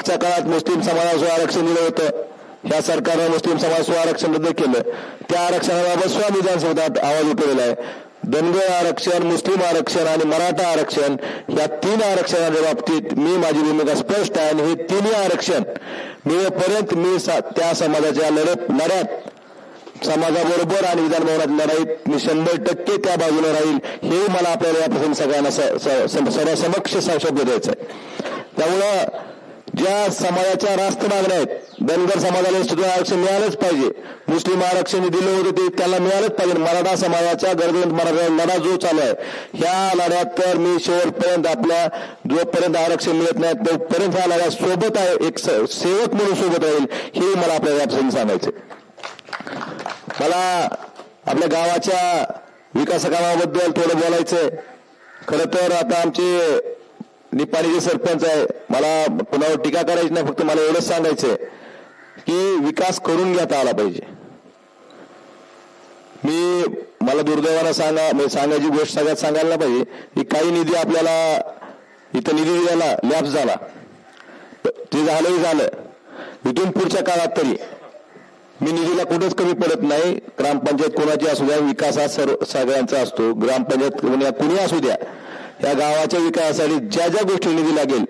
मागच्या काळात मुस्लिम समाजाला आरक्षण दिलं होतं. ह्या सरकारनं मुस्लिम समाज आरक्षण रद्द केलं. त्या आरक्षणाबाबत सुद्धा विधानसभेत आवाज उठवलेला आहे. धनगर आरक्षण मुस्लिम आरक्षण आणि मराठा आरक्षण या तीन आरक्षणाच्या बाबतीत मी माझी भूमिका स्पष्ट आहे आणि हे तिन्ही आरक्षण मिळेपर्यंत मी त्या समाजाच्या लढत लढ्यात समाजाबरोबर आणि विधानभवनात लढाईत मी शंभर टक्के त्या बाजूने राहील हे मला आपल्याला यापासून सगळ्यांना स- स- स- सर्वसमक्ष आहे त्यामुळं ज्या समाजाच्या रास्त मागण्या आहेत धनगर समाजाला सुद्धा आरक्षण मिळालंच पाहिजे. मुस्लिम आरक्षण दिलं होतं ते त्याला मिळालंच पाहिजे. मराठा समाजाच्या गरजेत मराठा लढा जो चालू आहे ह्या लढ्यात तर मी शेवटपर्यंत आपल्या जोपर्यंत आरक्षण मिळत नाही तोपर्यंत ह्या लढ्यात सोबत आहे एक स- सेवक म्हणून सोबत राहील हे मला आपल्याला या सांगायचं मला आपल्या गावाच्या विकासकामाबद्दल थोडं बोलायचंय. खरं तर आता आमचे निपाणीचे सरपंच आहे. मला कुणावर टीका करायची नाही फक्त मला एवढंच सांगायचंय की विकास करून घेता आला पाहिजे. मी मला दुर्दैवानं सांगा म्हणजे सांगायची गोष्ट सगळ्यात सांगायला पाहिजे की काही निधी आपल्याला इथं निधी झाला लॅप्स झाला. ते झालंही झालं. इथून पुढच्या काळात तरी मी निधीला कुठंच कमी पडत नाही. ग्रामपंचायत कोणाची असू द्या विकास हा सर्व सगळ्यांचा असतो. ग्रामपंचायत कोणी कुणी असू द्या. या गावाच्या विकासासाठी ज्या ज्या गोष्टी निधी लागेल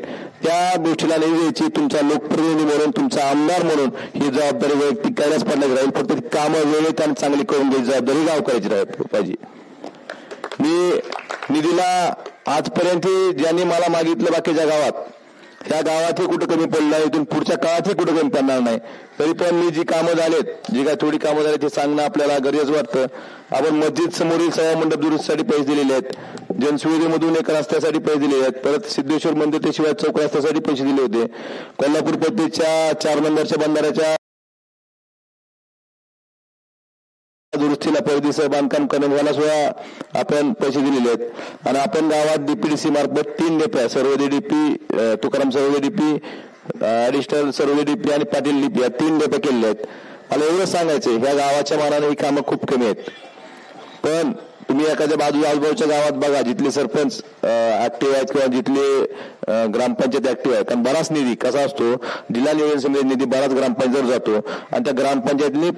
त्या गोष्टीला निधी द्यायची तुमचा लोकप्रतिनिधी म्हणून तुमचा आमदार म्हणून ही जबाबदारी वैयक्तिक करायलाच पडण्याची राहील फक्त ती कामं वेळेत आणि चांगली करून द्यायची जबाबदारी गावकऱ्याची राहील पाहिजे. मी निधीला आजपर्यंत ज्यांनी मला मागितलं बाकीच्या गावात त्या गावातही कुठं कमी पडलं आहे इथून पुढच्या काळातही कुठं कमी पडणार नाही. तरी पण मी जी कामं झालेत जी काय थोडी कामं झाली ते सांगणं आपल्याला गरजेचं वाटतं. आपण मस्जिद समोरील सभा मंडप दुरुस्तीसाठी पैसे दिलेले आहेत. जनसुविधेमधून एक रस्त्यासाठी पैसे दिलेले आहेत. परत सिद्धेश्वर मंदिर ते शिवाय चौक रस्त्यासाठी पैसे दिले होते. कोल्हापूर पट्टीच्या चार नंबरच्या बंधाऱ्याच्या दुरुस्तीला परदेश बांधकाम करण्याला सुद्धा आपण पैसे दिलेले आहेत. आणि आपण गावात डीपीडीसी मार्फत तीन डेप्या Sarvodaya DP Tukaram Sarvodaya DP additional Sarvodaya DP आणि पाटील डीपी या तीन डेप्या केलेल्या आहेत. मला एवढं सांगायचंय ह्या गावाच्या मानाने ही कामं खूप कमी आहेत. पण तुम्ही एखाद्या बाजू आजूबाजूच्या गावात बघा जिथले सरपंच ऍक्टिव्ह आहेत किंवा जिथले ग्रामपंचायत ऍक्टिव्ह आहे कारण बराच निधी कसा असतो जिल्हा नियोजन समिती निधी बराच ग्रामपंचायत जातो. आणि त्या ग्रामपंचायतीने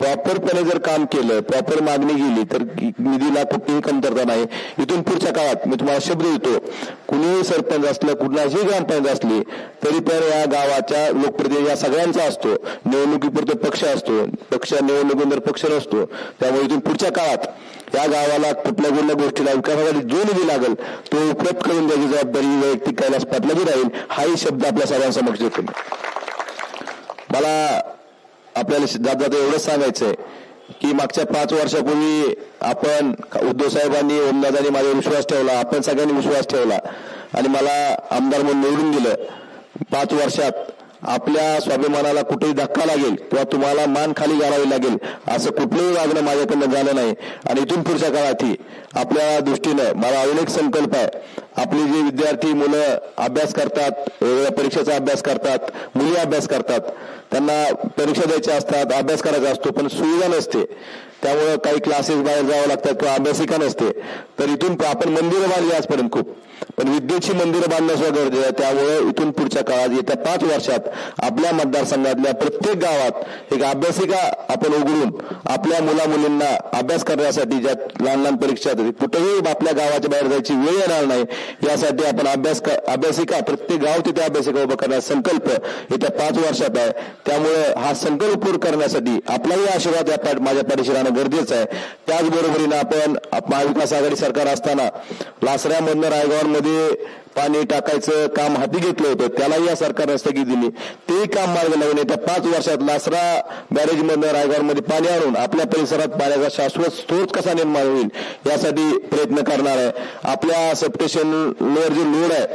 प्रॉपरपणे जर काम केलं प्रॉपर मागणी गेली तर निधीला कुठेही कमतरता नाही इथून पुढच्या काळात मी तुम्हाला शब्द देतो कुणीही सरपंच असलं कुणाची ग्रामपंचायत असली तरी पण या गावाच्या लोकप्रतिनिधी या सगळ्यांचा असतो. निवडणुकीपुरतो पक्ष असतो. पक्ष निवडणुकीनंतर पक्ष नसतो. त्यामुळे इथून पुढच्या काळात या गावाला कुठल्या कुठल्या गोष्टीला विकासासाठी जो निधी लागेल तो उपलब्ध करून द्यायची जबाबदारी वैयक्तिक कैलास पाटलाची राहील हाही शब्द आपल्या सर्वांसमक्ष देतो मला आपल्याला जात एवढंच सांगायचंय की मागच्या पाच वर्षापूर्वी आपण उद्धव साहेबांनी ओमदादांनी माझ्यावर विश्वास ठेवला आपण सगळ्यांनी विश्वास ठेवला. आणि मला आमदार म्हणून निवडून दिलं. पाच वर्षात आपल्या स्वाभिमानाला कुठेही धक्का लागेल किंवा तुम्हाला मान खाली घालावी लागेल असं कुठलंही वागणं माझ्याकडनं झालं नाही. आणि इथून पुढच्या काळातही आपल्या दृष्टीनं मला अजून एक संकल्प आहे. आपली जी विद्यार्थी मुलं अभ्यास करतात वेगवेगळ्या परीक्षेचा अभ्यास करतात मुली अभ्यास करतात त्यांना परीक्षा द्यायच्या असतात अभ्यास करायचा असतो पण सुविधा नसते. त्यामुळे काही क्लासेस बाहेर जावं लागतात किंवा अभ्यासिका नसते. तर इथून आपण मंदिरं बांधली आजपर्यंत खूप. पण विद्येची मंदिरं बांधणं सुद्धा गरजेचं आहे. त्यामुळे इथून पुढच्या काळात येत्या पाच वर्षात आपल्या मतदारसंघातल्या प्रत्येक गावात एक अभ्यासिका आपण उघडून आपल्या मुला मुलींना अभ्यास करण्यासाठी ज्या लहान लहान परीक्षा कुठेही आपल्या गावाच्या बाहेर जायची वेळ येणार नाही. यासाठी आपण अभ्यास क- अभ्यासिका प्रत्येक गाव तिथे अभ्यासिका उभं करण्याचा संकल्प येत्या पाच वर्षात आहे. त्यामुळे हा संकल्प पूर्ण करण्यासाठी आपलाही आशीर्वाद या पाठ- माझ्या पाठीशी गरजेचं आहे. त्याचबरोबरीनं आपण महाविकास आघाडी सरकार असताना लासऱ्यामधनं रायगावांमध्ये पाणी टाकायचं काम हाती घेतलं होतं. त्यालाही या सरकारनं स्थगिती दिली. तेही काम मार्ग लावून येत्या पाच वर्षात लासरा बॅरेजमधनं रायगडमध्ये पाणी आणून आपल्या परिसरात पाण्याचा शाश्वत स्त्रोत कसा निर्माण होईल यासाठी प्रयत्न करणार आहे. आपल्या सबस्टेशनवर जे लोड आहे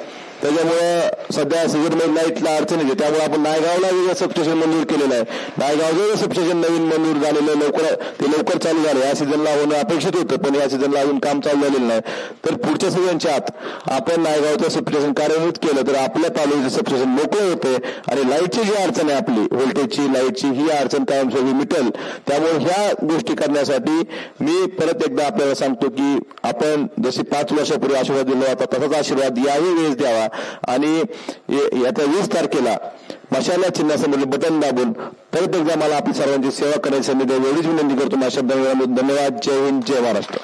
त्याच्यामुळं सध्या सीझनमध्ये लाईटला अडचण येते त्यामुळे आपण नायगावला वेगळं सबस्टेशन मंजूर केलेलं आहे. नायगावचं सबस्टेशन नवीन मंजूर झालेलं लवकर ते लवकर चालू झालं या सीझनला होणं अपेक्षित होतं पण या सीझनला अजून काम चालू झालेलं नाही. तर पुढच्या सीझनच्या आत आपण नायगावचं सबस्टेशन कार्यान्वित केलं तर आपल्या तालुक्याचं सबस्टेशन मोकळं होते आणि लाईटची जी अडचण आहे आपली व्होल्टेजची लाईटची ही अडचण कायमस्वरूपी मिटेल. त्यामुळे ह्या गोष्टी करण्यासाठी मी परत एकदा आपल्याला सांगतो की आपण जसे पाच वर्षापूर्वी आशीर्वाद दिला होता तसाच आशीर्वाद याही वेळेस द्यावा. आणि याचा वीस तारखेला मशाला चिन्हासमोर बटन दाबून परत एकदा मला आपली सर्वांची सेवा करायची संधी द्यावी एवढीच विनंती करतो माझ्या धन्यवाद. जय हिंद. जय महाराष्ट्र.